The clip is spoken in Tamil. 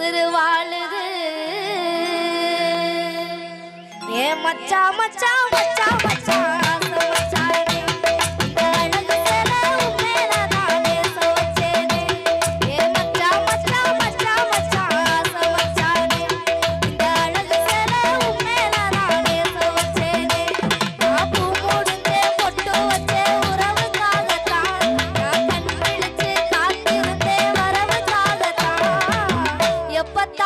உசுறு வாழுது. ஏ மச்சா மச்சா மச்சா மச்சா. ಎಪ್ಪತ್ತ